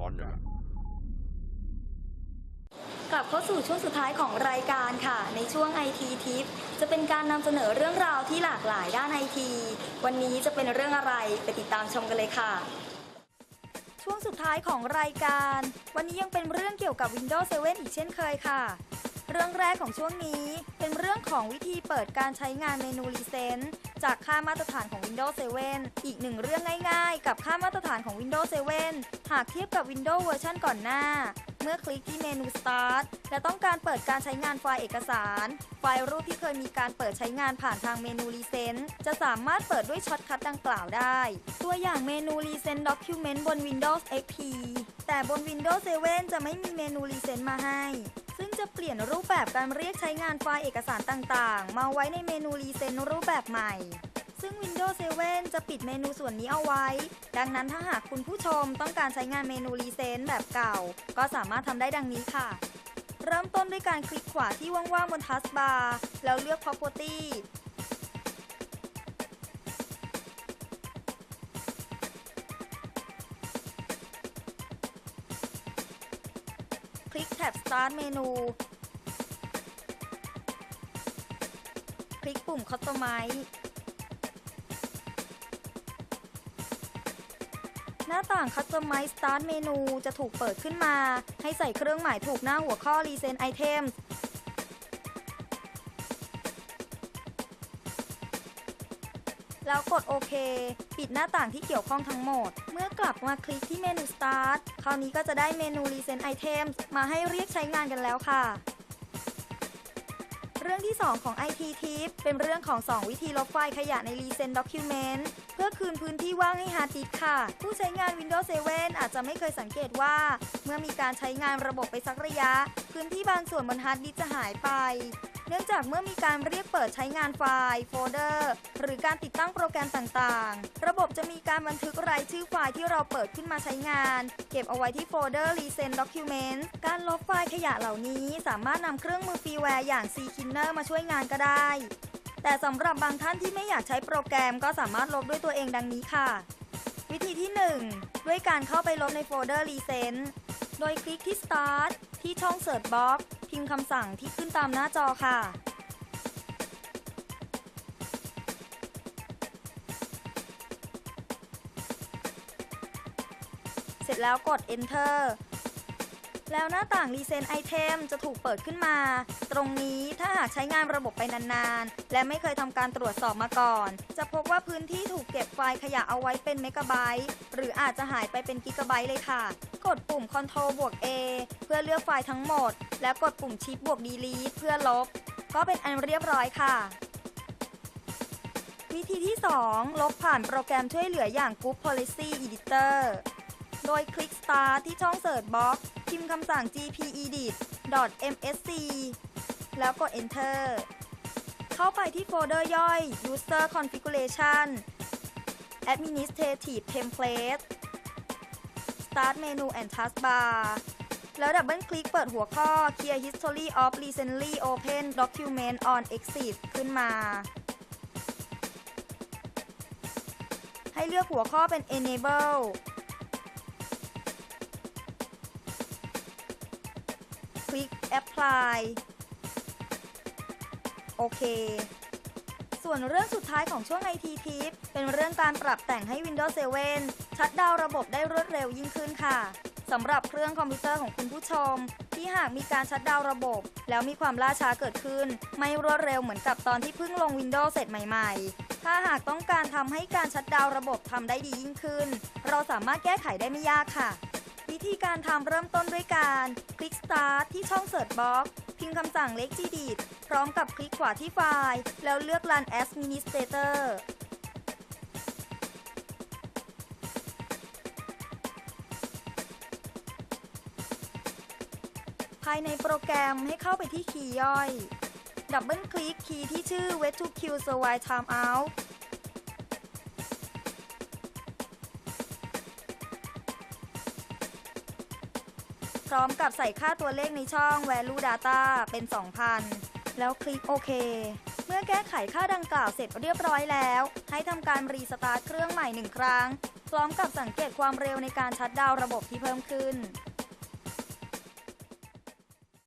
ก่อนนี่ยกลับเข้าสู่ช่วงสุดท้ายของรายการค่ะ ในช่วง IT Tip จะเป็นการนำเสนอเรื่องราวที่หลากหลายด้านไอทีวันนี้จะเป็นเรื่องอะไรไปติดตามชมกันเลยค่ะ ช่วงสุดท้ายของรายการ วันนี้ยังเป็นเรื่องเกี่ยวกับ Windows 7 อีกเช่นเคยค่ะ เรื่องแรกของช่วงนี้เป็นเรื่องของวิธีเปิดการใช้งานเมนู Recent จากค่ามาตรฐานของ Windows 7 อีกหนึ่งเรื่องง่ายๆ กับค่ามาตรฐานของ Windows 7 หากเทียบกับ Windows เวอร์ชันก่อนหน้า มื่อคลิกที่เมนู Start และต้องการเปิดการใช้งานไฟล์เอกสาร ไฟล์รูปที่เคยมีการเปิดใช้งานผ่านทางเมนู Recent จะสามารถเปิดด้วยช็อตคัทดังกล่าวได้ ตัวอย่างเมนู Recent Document บน Windows XP แต่บน Windows 7 จะไม่มีเมนู Recent มาให้ ซึ่งจะเปลี่ยนรูปแบบการเรียกใช้งานไฟล์เอกสารต่างๆ มาไว้ในเมนู Recent รูปแบบใหม่ ซึ่ง Windows 7จะปิดเมนูส่วนนี้เอาไว้ ดังนั้นถ้าหากคุณผู้ชมต้องการใช้งานเมนู Recent แบบเก่า ก็สามารถทำได้ดังนี้ค่ะ เริ่มต้นด้วยการคลิกขวาที่ว่างๆบนทัสบาร์แล้วเลือก Property คลิกแท็บ Start เมนู คลิกปุ่ม Customize หน้าต่าง Customize Start เมนูจะถูกเปิดขึ้นมา ให้ใส่เครื่องหมายถูกหน้าหัวข้อ Recent Items แล้วกดโอเค ปิดหน้าต่างที่เกี่ยวข้องทั้งหมด เมื่อกลับมาคลิกที่เมนู Start คราวนี้ก็จะได้เมนู Recent Items มาให้เรียกใช้งานกันแล้วค่ะ เรื่องที่ 2 ของ IT Tip เป็นเรื่องของ 2 วิธีลบไฟล์ขยะใน Recent Document เพื่อคืนพื้นที่ว่างให้ฮาร์ดดิสก์ค่ะ ผู้ใช้งาน Windows 7 อาจจะไม่เคยสังเกตว่า เมื่อมีการใช้งานระบบไปสักระยะ พื้นที่บางส่วนบนฮาร์ดดิสก์จะหายไป เนื่องจากเมื่อมีการเรียกเปิดใช้งานไฟล์โฟลเดอร์ หรือการติดตั้งโปรแกรมต่างๆ ระบบจะมีการบันทึกรายชื่อไฟล์ที่เราเปิดขึ้นมาใช้งาน เก็บเอาไว้ที่โฟลเดอร์ Recent Document การลบไฟล์ขยะเหล่านี้ สามารถนำเครื่องมือฟรีแวร์อย่าง CKinner มาช่วยงานก็ได้ แต่สำหรับบางท่านที่ไม่อยากใช้โปรแกรมก็สามารถลบด้วยตัวเองดังนี้ค่ะ วิธีที่ 1 ด้วยการเข้าไปลบในโฟลเดอร์ Recent โดยคลิกที่ Start ที่ช่อง Search Box พิมพ์คำสั่งที่ขึ้นตามหน้าจอค่ะ เสร็จแล้วกด Enter แล้วหน้าต่าง Recent Item จะถูกเปิดขึ้นมา ตรงนี้ถ้าหากใช้งานระบบไปนานๆ และไม่เคยทำการตรวจสอบมาก่อน จะพบว่าพื้นที่ถูกเก็บไฟล์ขยะเอาไว้เป็นเมกะไบต์หรืออาจจะหายไปเป็นกิกะไบต์เลยค่ะ กดปุ่ม Ctrl บวก A เพื่อเลือกไฟล์ทั้งหมด แล้วกดปุ่ม Shift บวก Delete เพื่อลบ ก็เป็นอันเรียบร้อยค่ะวิธีที่ 2 ลบผ่านโปรแกรมช่วยเหลืออย่าง Group Policy Editor โดยคลิก Start ที่ช่อง Search Box พิมพ์คำสั่ง gpedit.msc แล้วกด Enter เข้าไปที่โฟลเดอร์ย่อย User Configuration Administrative Template Start Menu and Taskbar แล้วดับเบิลคลิกเปิดหัวข้อ Clear History of Recently Open Document on Exit ขึ้นมา ให้เลือกหัวข้อเป็น Enable คลิก Apply โอเค ส่วนเรื่องสุดท้ายของช่วง IT Tip เป็นเรื่องการปรับแต่งให้ Windows 7 ชัดดาวระบบได้รวดเร็วยิ่งขึ้นค่ะสำหรับเครื่องคอมพิวเตอร์ของคุณผู้ชม ที่หากมีการชัดดาวระบบ แล้วมีความล่าช้าเกิดขึ้น ไม่รวดเร็วเหมือนกับตอนที่เพิ่งลง Windows เสร็จใหม่ ๆ ถ้าหากต้องการทำให้การชัดดาวระบบทำได้ดียิ่งขึ้น เราสามารถแก้ไขได้ไม่ยากค่ะ วิธีการทำเริ่มต้นด้วยการ คลิก Start ที่ช่อง Search Box พิมพ์คำสั่งเล็ก Gedit พร้อมกับคลิกขวาที่ไฟล์ แล้วเลือก Run as Administrator ภายในโปรแกรมให้เข้าไปที่คีย์ย่อย ดับเบิลคลิกคีย์ที่ชื่อ Wait to Queue Survive Timeout พร้อมกับใส่ค่าตัวเลขในช่อง value data เป็น 2,000 แล้วคลิกโอเค เมื่อแก้ไขค่าดังกล่าวเสร็จเรียบร้อยแล้ว ให้ทำการรีสตาร์ทเครื่องใหม่หนึ่งครั้ง พร้อมกับสังเกตความเร็วในการชัดดาวระบบที่เพิ่มขึ้น